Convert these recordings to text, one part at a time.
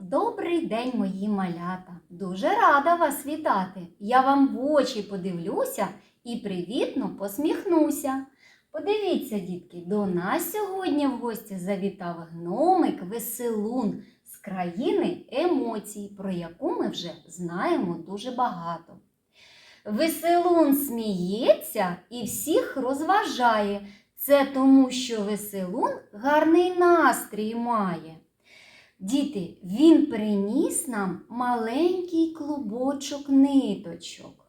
Добрий день, мої малята! Дуже рада вас вітати. Я вам в очі подивлюся і привітно посміхнуся. Подивіться, дітки, до нас сьогодні в гості завітав гномик Веселун з країни емоцій, про яку ми вже знаємо дуже багато. Веселун сміється і всіх розважає. Це тому, що веселун гарний настрій має. Діти, він приніс нам маленький клубочок ниточок.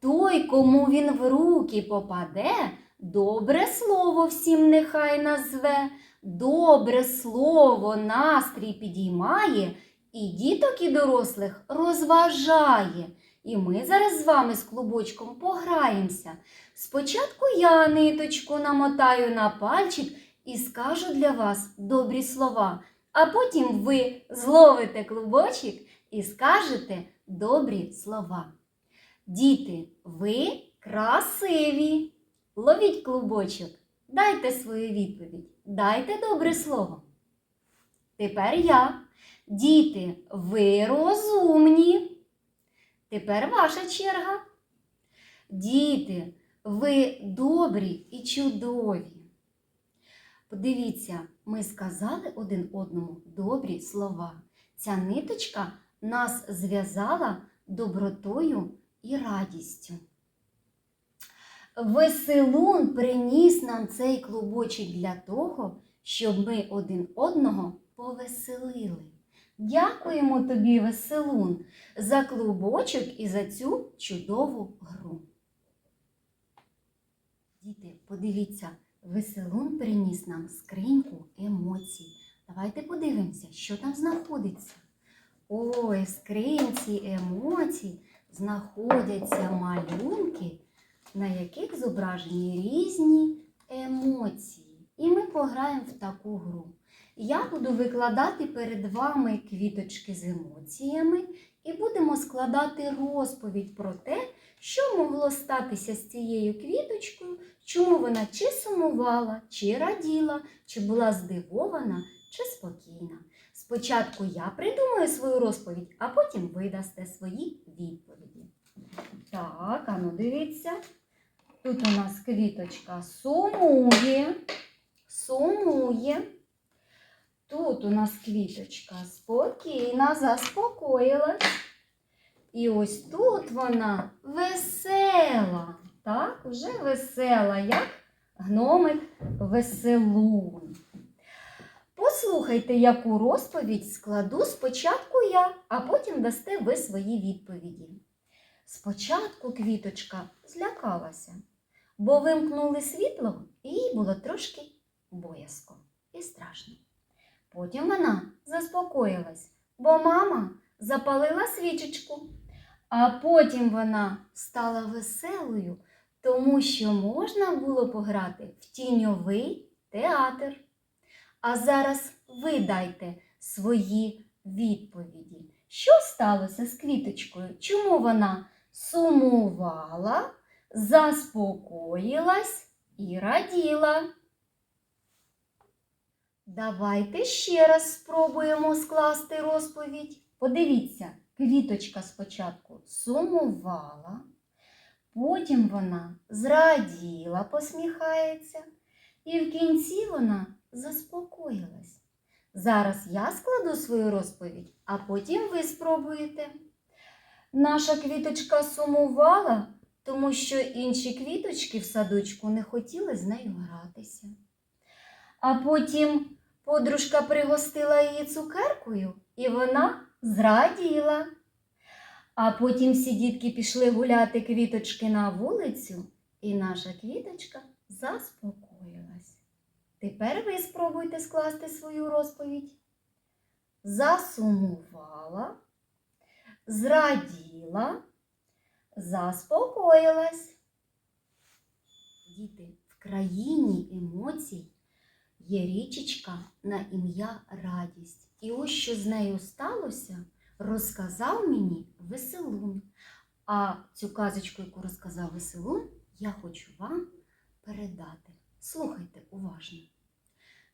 Той, кому він в руки попаде, добре слово всім нехай назве, добре слово настрій підіймає, і діток, і дорослих розважає. І ми зараз з вами з клубочком пограємося. Спочатку я ниточку намотаю на пальчик і скажу для вас добрі слова. А потім ви зловите клубочок і скажете добрі слова. Діти, ви красиві. Ловіть клубочок, дайте свою відповідь, дайте добре слово. Тепер я. Діти, ви розумні. Тепер ваша черга. Діти, ви добрі і чудові. Подивіться, ми сказали один одному добрі слова. Ця ниточка нас зв'язала добротою і радістю. Веселун приніс нам цей клубочок для того, щоб ми один одного повеселили. Дякуємо тобі, веселун, за клубочок і за цю чудову гру. Діти, подивіться, веселун приніс нам скриньку емоцій. Давайте подивимося, що там знаходиться. Ой, в скринці емоцій знаходяться малюнки, на яких зображені різні емоції. І ми пограємо в таку гру. Я буду викладати перед вами квіточки з емоціями і будемо складати розповідь про те, що могло статися з цією квіточкою, чому вона чи сумувала, чи раділа, чи була здивована, чи спокійна. Спочатку я придумаю свою розповідь, а потім ви дасте свої відповіді. Так, а ну дивіться. Тут у нас квіточка сумує, сумує. Тут у нас квіточка спокійна, заспокоїлась. І ось тут вона весела. Так, вже весела, як гномик веселун. Послухайте, яку розповідь складу спочатку я, а потім дасте ви свої відповіді. Спочатку квіточка злякалася, бо вимкнули світло, і їй було трошки боязко і страшно. Потім вона заспокоїлась, бо мама запалила свічечку. А потім вона стала веселою, тому що можна було пограти в тіньовий театр. А зараз ви дайте свої відповіді. Що сталося з квіточкою? Чому вона сумувала, заспокоїлась і раділа? Давайте ще раз спробуємо скласти розповідь. Подивіться, квіточка спочатку сумувала, потім вона зраділа, посміхається, і в кінці вона заспокоїлась. Зараз я складу свою розповідь, а потім ви спробуєте. Наша квіточка сумувала, тому що інші квіточки в садочку не хотіли з нею гратися. А потім подружка пригостила її цукеркою, і вона зраділа. А потім всі дітки пішли гуляти квіточки на вулицю, і наша квіточка заспокоїлась. Тепер ви спробуйте скласти свою розповідь. Засумувала, зраділа, заспокоїлась. Діти, в країні емоцій є річечка на ім'я Радість. І ось що з нею сталося, розказав мені веселун. А цю казочку, яку розказав веселун, я хочу вам передати. Слухайте уважно.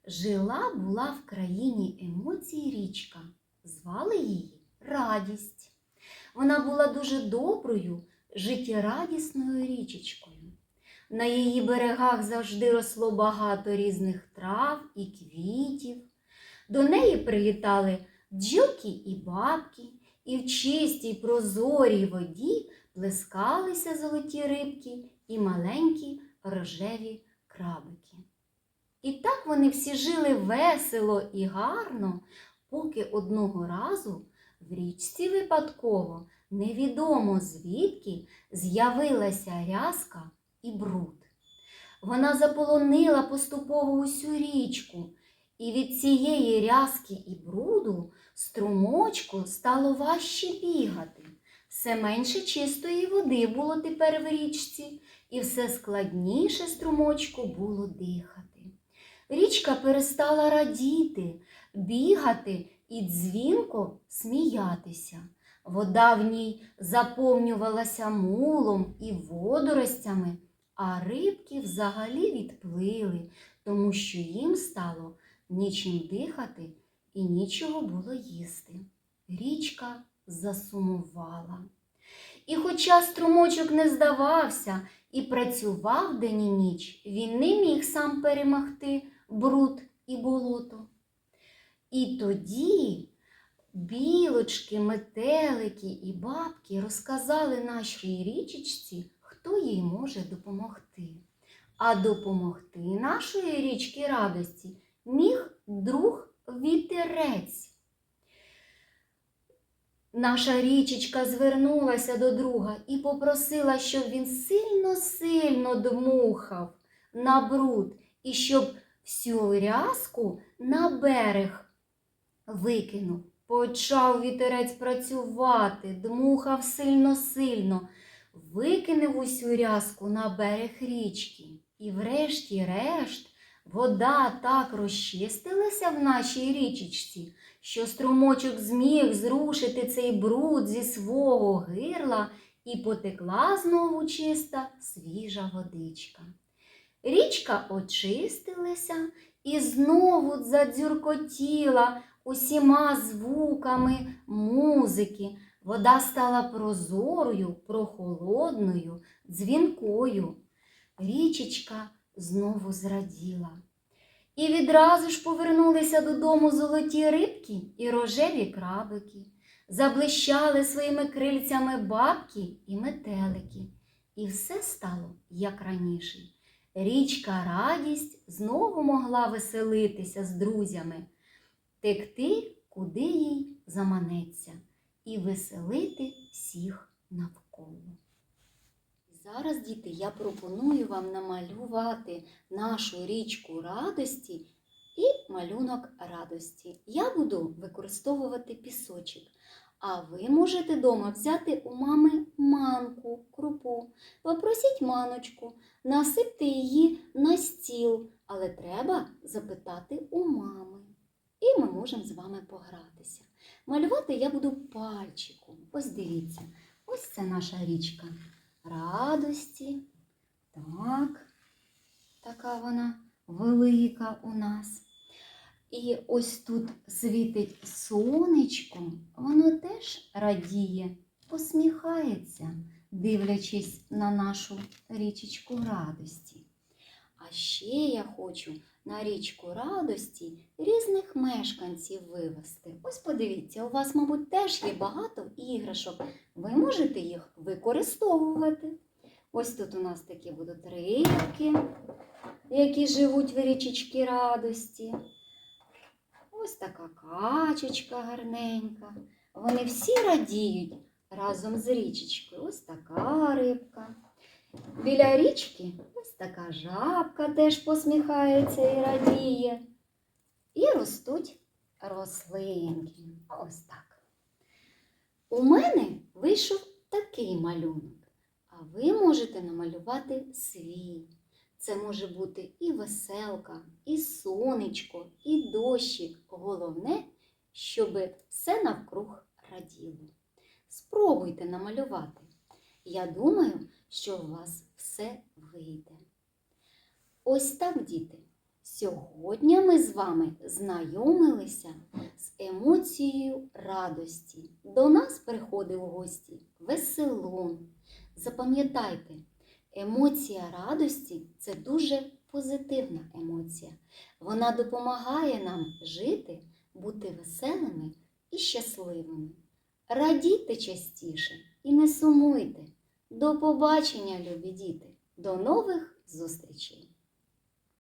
Жила була в країні емоцій річка. Звали її Радість. Вона була дуже доброю, життєрадісною річечкою. На її берегах завжди росло багато різних трав і квітів. До неї прилітали бджілки і бабки, і в чистій прозорій воді плескалися золоті рибки і маленькі рожеві крабики. І так вони всі жили весело і гарно, поки одного разу в річці випадково, невідомо звідки, з'явилася рязка і бруд. Вона заполонила поступово усю річку, і від цієї рязки і бруду струмочку стало важче бігати. Все менше чистої води було тепер в річці, і все складніше струмочку було дихати. Річка перестала радіти, бігати і дзвінко сміятися. Вода в ній заповнювалася мулом і водоростями, а рибки взагалі відплили, тому що їм стало нічим дихати і нічого було їсти. Річка засумувала. І хоча струмочок не здавався і працював день і ніч, він не міг сам перемогти бруд і болото. І тоді білочки, метелики і бабки розказали нашій річечці, хто їй може допомогти. А допомогти нашої річки радості міг друг вітерець. Наша річечка звернулася до друга і попросила, щоб він сильно-сильно дмухав на бруд і щоб всю рязку на берег викинув. Почав вітерець працювати, дмухав сильно-сильно, викинув усю рязку на берег річки. І врешті-решт вода так розчистилася в нашій річечці, що струмочок зміг зрушити цей бруд зі свого гирла і потекла знову чиста свіжа водичка. Річка очистилася і знову задзюркотіла усіма звуками музики. Вода стала прозорою, прохолодною, дзвінкою. Річечка знову зраділа. І відразу ж повернулися додому золоті рибки і рожеві крабики, заблищали своїми крильцями бабки і метелики. І все стало, як раніше. Річка радість знову могла веселитися з друзями, текти, куди їй заманеться, і веселити всіх навколо. Зараз, діти, я пропоную вам намалювати нашу річку радості і малюнок радості. Я буду використовувати пісочок, а ви можете вдома взяти у мами манку, крупу. Попросіть маночку, насипте її на стіл, але треба запитати у мами. І ми можемо з вами погратися. Малювати я буду пальчиком. Ось дивіться, ось це наша річка радості. Так, така вона велика у нас. І ось тут світить сонечко, воно теж радіє, посміхається, дивлячись на нашу річечку радості. А ще я хочу на річку радості різних мешканців вивезти. Ось подивіться, у вас, мабуть, теж є багато іграшок. Ви можете їх використовувати. Ось тут у нас такі будуть рибки, які живуть в річечці радості. Ось така качечка гарненька. Вони всі радіють разом з річечкою. Ось така рибка. Біля річки ось така жабка теж посміхається і радіє. І ростуть рослинки. Ось так. У мене вийшов такий малюнок, а ви можете намалювати свій. Це може бути і веселка, і сонечко, і дощик. Головне, щоб все навкруг раділо. Спробуйте намалювати. Я думаю, що у вас все вийде. Ось так, діти. Сьогодні ми з вами знайомилися з емоцією радості. До нас приходив у гості веселун. Запам'ятайте, емоція радості це дуже позитивна емоція. Вона допомагає нам жити, бути веселими і щасливими. Радійте частіше і не сумуйте. До побачення, любі діти! До нових зустрічей!